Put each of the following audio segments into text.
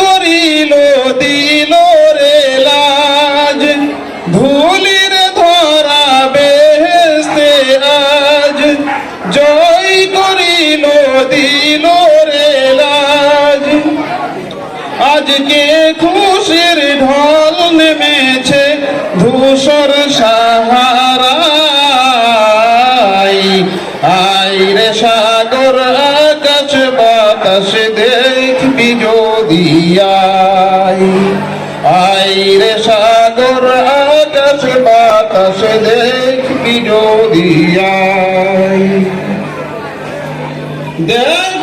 করিল, দিল রে লাজ। ধুলির ধরা বেহেস্তে আজ। জয় করিল, দিল রে লাজ। আজকে খুশির ঢল নেমেছে ধূসর সাহারাই আইরে সাগর, আকাশ, বাতাস দেখবি যদি আই রে সাগর আকাশ বাতাস দেখবি যদি আই দেখ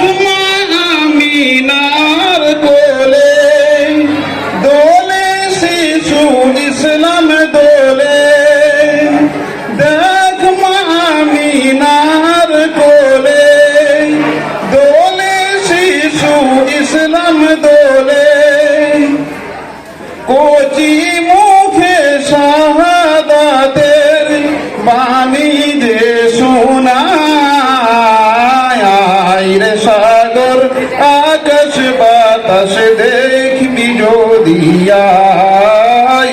বাতাস দেখবি যদি আই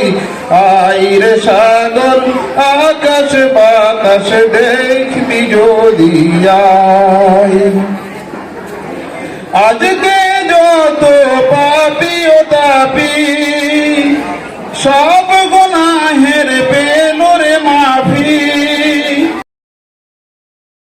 আই রে সাগর, আকাশ বাতাস দেখবি যদি আই। আজকে যত পাপি ও তাপি, সব